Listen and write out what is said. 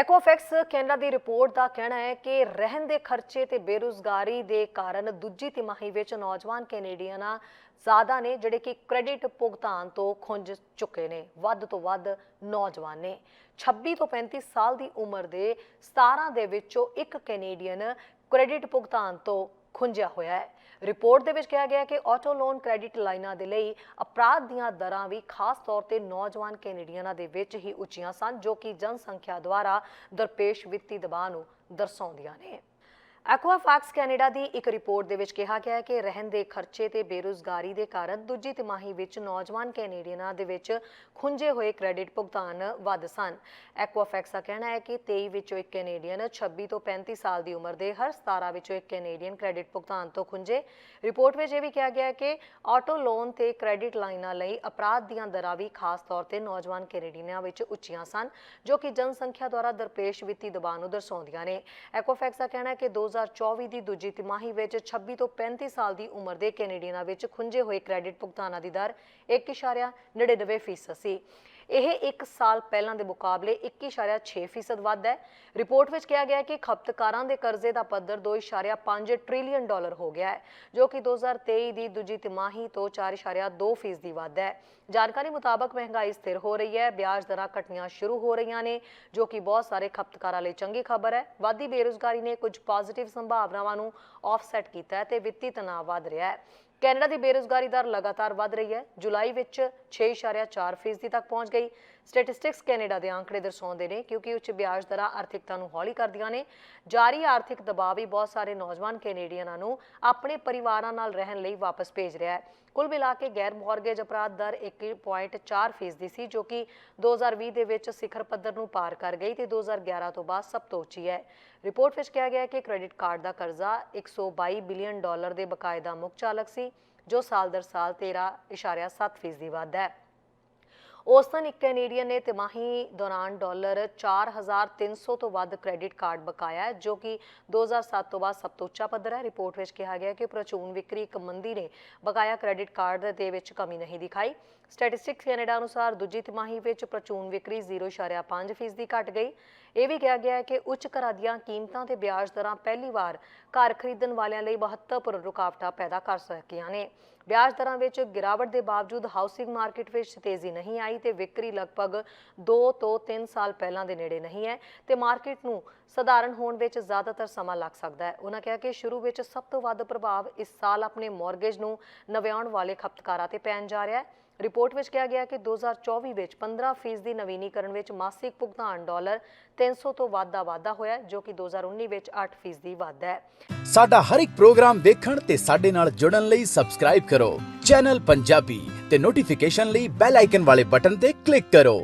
ਐਕੋਫੈਕਸ Canada ਦੀ report ਦਾ ਕਹਿਣਾ ਹੈ ਕਿ ਰਹਿਣ ਦੇ ਖਰਚੇ ਤੇ ਬੇਰੁਜ਼ਗਾਰੀ ਦੇ ਕਾਰਨ ਦੂਜੀ ਤਿਮਾਹੀ ਵਿੱਚ ਨੌਜਵਾਨ ਕੈਨੇਡੀਅਨਾਂ ਜ਼ਿਆਦਾ ਨੇ, ਜਿਹੜੇ ਕਿ ਕ੍ਰੈਡਿਟ ਭੁਗਤਾਨ ਤੋਂ ਖੁੰਝ ਚੁੱਕੇ ਨੇ। ਵੱਧ ਤੋਂ ਵੱਧ ਨੌਜਵਾਨ ਨੇ। 26 ਤੋਂ 35 ਸਾਲ ਦੀ ਉਮਰ ਦੇ 17 ਦੇ ਵਿੱਚੋਂ ਇੱਕ ਕੈਨੇਡੀਅਨ ਕ੍ਰੈਡਿਟ ਭੁਗਤਾਨ ਤੋਂ ਖੁੰਝਿਆ ਹੋਇਆ ਹੈ। ਰਿਪੋਰਟ ਦੇ ਵਿੱਚ ਕਿਹਾ ਗਿਆ ਕਿ ਆਟੋ ਲੋਨ ਕ੍ਰੈਡਿਟ ਲਾਈਨਾਂ ਦੇ ਲਈ ਅਪਰਾਧ ਦੀਆਂ ਦਰਾਂ ਵੀ ਖਾਸ ਤੌਰ ਤੇ ਨੌਜਵਾਨ ਕੈਨੇਡੀਅਨਾਂ ਦੇ ਵਿੱਚ ਹੀ ਉੱਚੀਆਂ ਸਨ, ਜੋ ਕਿ ਜਨਸੰਖਿਆ ਦੁਆਰਾ ਦਰਪੇਸ਼ ਵਿੱਤੀ ਦਬਾਅ ਨੂੰ ਦਰਸਾਉਂਦੀਆਂ ਨੇ। ਐਕਵਾਫੈਕਸ ਕੈਨੇਡਾ ਦੀ ਇੱਕ ਰਿਪੋਰਟ ਦੇ ਵਿੱਚ ਕਿਹਾ ਗਿਆ ਹੈ ਕਿ ਰਹਿਣ ਦੇ ਖਰਚੇ ਤੇ ਬੇਰੁਜ਼ਗਾਰੀ ਦੇ ਕਾਰਨ ਦੂਜੀ ਤਿਮਾਹੀ ਵਿੱਚ ਨੌਜਵਾਨ ਕੈਨੇਡੀਅਨਾਂ ਦੇ ਵਿੱਚ ਖੁੰਝੇ ਹੋਏ ਕ੍ਰੈਡਿਟ ਭੁਗਤਾਨ ਵੱਧ ਸਨ। ਐਕਵਾਫੈਕਸ ਦਾ ਕਹਿਣਾ ਹੈ ਕਿ 23 ਵਿੱਚੋਂ ਇੱਕ ਕੈਨੇਡੀਅਨ 26 ਤੋਂ 35 ਸਾਲ ਦੀ ਉਮਰ ਦੇ ਹਰ 17 ਵਿੱਚੋਂ ਇੱਕ ਕੈਨੇਡੀਅਨ ਕ੍ਰੈਡਿਟ ਭੁਗਤਾਨ ਤੋਂ ਖੁੰਝੇ। ਰਿਪੋਰਟ ਵਿੱਚ ਇਹ ਵੀ ਕਿਹਾ ਗਿਆ ਹੈ ਕਿ ਆਟੋ ਲੋਨ ਤੇ ਕ੍ਰੈਡਿਟ ਲਾਈਨਾਂ ਲਈ ਅਪਰਾਧ ਦੀਆਂ ਦਰਾਂ ਵੀ ਖਾਸ ਤੌਰ ਤੇ ਨੌਜਵਾਨ ਕੈਨੇਡੀਅਨਾਂ ਵਿੱਚ ਉੱਚੀਆਂ ਸਨ, ਜੋ ਕਿ ਜਨਸੰਖਿਆ ਦੁਆਰਾ ਦਰਪੇਸ਼ ਵਿੱਤੀ ਦਬਾਅ ਨੂੰ ਦਰਸਾਉਂਦੀਆਂ ਨੇ। ਐਕੋਫੈਕਸ ਦਾ ਕਹਿਣਾ ਹੈ ਕਿ 2024 ਦੀ ਦੂਜੀ ਤਿਮਾਹੀ ਵਿੱਚ 26 ਤੋਂ 35 ਸਾਲ ਦੀ ਉਮਰ ਦੇ ਕੈਨੇਡੀਅਨਾਂ ਵਿੱਚ ਖੁੰਝੇ ਹੋਏ ਕ੍ਰੈਡਿਟ ਭੁਗਤਾਨਾਂ ਦੀ ਦਰ 1.99% ਸੀ। ਇਹ 1 ਸਾਲ ਪਹਿਲਾਂ ਦੇ ਮੁਕਾਬਲੇ 21.6% ਵੱਧ ਹੈ। ਰਿਪੋਰਟ ਵਿੱਚ ਕਿਹਾ ਗਿਆ ਹੈ ਕਿ ਖਪਤਕਾਰਾਂ ਦੇ ਕਰਜ਼ੇ ਦਾ ਪੱਧਰ 2.5 ਟ੍ਰਿਲੀਅਨ ਡਾਲਰ ਹੋ ਗਿਆ ਹੈ, ਜੋ ਕਿ 2023 ਦੀ ਦੂਜੀ ਤਿਮਾਹੀ ਤੋਂ 4.2% ਦੀ ਵੱਧ ਹੈ। ਜਾਣਕਾਰੀ ਮੁਤਾਬਕ ਮਹਿੰਗਾਈ ਸਥਿਰ ਹੋ ਰਹੀ ਹੈ, ਵਿਆਜ ਦਰਾਂ ਘਟਣੀਆਂ ਸ਼ੁਰੂ ਹੋ ਰਹੀਆਂ ਨੇ, ਜੋ ਕਿ ਬਹੁਤ ਸਾਰੇ ਖਪਤਕਾਰਾਂ ਲਈ ਚੰਗੀ ਖਬਰ ਹੈ। ਵਾਧੀ ਬੇਰੁਜ਼ਗਾਰੀ ਨੇ ਕੁਝ ਪੋਜ਼ਿਟਿਵ ਸੰਭਾਵਨਾਵਾਂ ਨੂੰ ਆਫਸੈਟ ਕੀਤਾ ਹੈ ਤੇ ਵਿੱਤੀ ਤਣਾਅ ਵਧ ਰਿਹਾ ਹੈ। ਕੈਨੇਡਾ ਦੀ ਬੇਰੁਜ਼ਗਾਰੀ ਦਰ ਲਗਾਤਾਰ ਵਧ ਰਹੀ ਹੈ। ਜੁਲਾਈ ਵਿੱਚ 6.4% ਤੱਕ ਪਹੁੰਚ ਗਈ। ਸਟੈਟਿਸਟਿਕਸ ਕੈਨੇਡਾ ਦੇ ਆંકੜੇ ਦਰਸਾਉਂਦੇ ਨੇ ਕਿਉਂਕਿ ਉੱਚ ਵਿਆਜ ਦਰਾਂ ਆਰਥਿਕਤਾ ਨੂੰ ਹੌਲੀ ਕਰਦੀਆਂ ਨੇ। ਜਾਰੀ ਆਰਥਿਕ ਦਬਾਅ ਵੀ ਬਹੁਤ ਸਾਰੇ ਨੌਜਵਾਨ ਕੈਨੇਡੀਅਨਾਂ ਨੂੰ ਆਪਣੇ ਪਰਿਵਾਰਾਂ ਨਾਲ ਰਹਿਣ ਲਈ ਵਾਪਸ ਭੇਜ ਰਿਹਾ ਹੈ। ਕੁੱਲ ਮਿਲਾ ਕੇ ਗੈਰ ਮਾਰਗੇਜ ਅਪਰਾਧ ਦਰ 1.4% ਦੀ ਸੀ, ਜੋ ਕਿ 2020 ਦੇ ਵਿੱਚ ਸਿਖਰ ਪੱਧਰ ਨੂੰ ਪਾਰ ਕਰ ਗਈ ਤੇ 2011 ਤੋਂ ਬਾਅਦ ਸਭ ਤੋਂ ਉੱਚੀ ਹੈ। ਰਿਪੋਰਟ ਵਿੱਚ ਕਿਹਾ ਗਿਆ ਹੈ ਕਿ ਕ੍ਰੈਡਿਟ ਕਾਰਡ ਦਾ ਕਰਜ਼ਾ 122 ਬਿਲੀਅਨ ਡਾਲਰ ਦੇ ਬਕਾਇਦਾ ਮੁੱਖ ਚਾਲਕ ਸੀ। ਜੋ ਸਾਲ ਦਰ ਸਾਲ 13.7% ਦੀ ਵਾਧਾ ਹੈ। ਔਸਤਨ ਇੱਕ ਕੈਨੇਡੀਅਨ ਨੇ ਤਿਮਾਹੀ ਦੌਰਾਨ ਡਾਲਰ 4300 ਤੋਂ ਵੱਧ ਕ੍ਰੈਡਿਟ ਕਾਰਡ ਬਕਾਇਆ ਹੈ, ਜੋ ਕਿ 2007 ਤੋਂ ਬਾਅਦ ਸਭ ਤੋਂ ਉੱਚਾ ਪੱਧਰ ਹੈ। ਰਿਪੋਰਟ ਵਿੱਚ ਕਿਹਾ ਗਿਆ ਕਿ ਪ੍ਰਚੂਨ ਵਿਕਰੀ ਇੱਕ ਮੰਦੀ ਨੇ ਬਕਾਇਆ ਕ੍ਰੈਡਿਟ ਕਾਰਡ ਦੇ ਵਿੱਚ ਕਮੀ ਨਹੀਂ ਦਿਖਾਈ। ਸਟੈਟਿਸਟਿਕਸ ਕੈਨੇਡਾ ਅਨੁਸਾਰ ਦੂਜੀ ਤਿਮਾਹੀ ਵਿੱਚ ਪ੍ਰਚੂਨ ਵਿਕਰੀ 0.5% ਦੀ ਘਟ ਗਈ। ਇਹ ਵੀ ਕਿਹਾ ਗਿਆ ਹੈ ਕਿ ਉੱਚ ਘਰਾਂ ਦੀਆਂ ਕੀਮਤਾਂ ਤੇ ਵਿਆਜ ਦਰਾਂ ਪਹਿਲੀ ਵਾਰ ਘਰ ਖਰੀਦਣ ਵਾਲਿਆਂ ਲਈ ਮਹੱਤਵਪੂਰਨ ਰੁਕਾਵਟਾਂ ਪੈਦਾ ਕਰ ਸਕੀਆਂ ਨੇ। ਵਿਆਜ ਦਰਾਂ ਵਿੱਚ ਗਿਰਾਵਟ ਦੇ ਬਾਵਜੂਦ ਹਾਊਸਿੰਗ ਮਾਰਕੀਟ ਵਿੱਚ ਤੇਜ਼ੀ ਨਹੀਂ ਆਈ ਤੇ ਵਿਕਰੀ ਲਗਭਗ 2 ਤੋਂ 3 ਸਾਲ ਪਹਿਲਾਂ ਦੇ ਨੇੜੇ ਨਹੀਂ ਹੈ ਤੇ ਮਾਰਕੀਟ ਨੂੰ ਸਧਾਰਨ ਹੋਣ ਵਿੱਚ ਜ਼ਿਆਦਾਤਰ ਸਮਾਂ ਲੱਗ ਸਕਦਾ ਹੈ। ਉਹਨਾਂ ਕਿਹਾ ਕਿ ਸ਼ੁਰੂ ਵਿੱਚ ਸਭ ਤੋਂ ਵੱਧ ਪ੍ਰਭਾਵ ਇਸ ਸਾਲ ਆਪਣੇ ਮਾਰਗੇਜ ਨੂੰ ਨਵਿਆਉਣ ਵਾਲੇ ਖਪਤਕਾਰਾਂ ਤੇ ਪੈਣ ਜਾ ਰਿਹਾ ਹੈ। ਰਿਪੋਰਟ ਵਿੱਚ ਕਿਹਾ ਗਿਆ ਕਿ 2024 ਵਿੱਚ 15% ਦੀ ਨਵੀਨੀਕਰਨ ਵਿੱਚ ਮਾਸਿਕ ਭੁਗਤਾਨ ਡਾਲਰ 300 ਤੋਂ ਵੱਧ ਦਾ ਵਾਧਾ ਹੋਇਆ, ਜੋ ਕਿ 2019 ਵਿੱਚ 8% ਦੀ ਵਾਧਾ ਹੈ। ਸਾਡਾ ਹਰ ਇੱਕ ਪ੍ਰੋਗਰਾਮ ਦੇਖਣ ਤੇ ਸਾਡੇ ਨਾਲ ਜੁੜਨ ਲਈ ਸਬਸਕ੍ਰਾਈਬ ਕਰੋ। ਚੈਨਲ ਪੰਜਾਬੀ ਤੇ ਨੋਟੀਫਿਕੇਸ਼ਨ ਲਈ ਬੈਲ ਆਈਕਨ ਵਾਲੇ ਬਟਨ ਤੇ ਕਲਿੱਕ ਕਰੋ।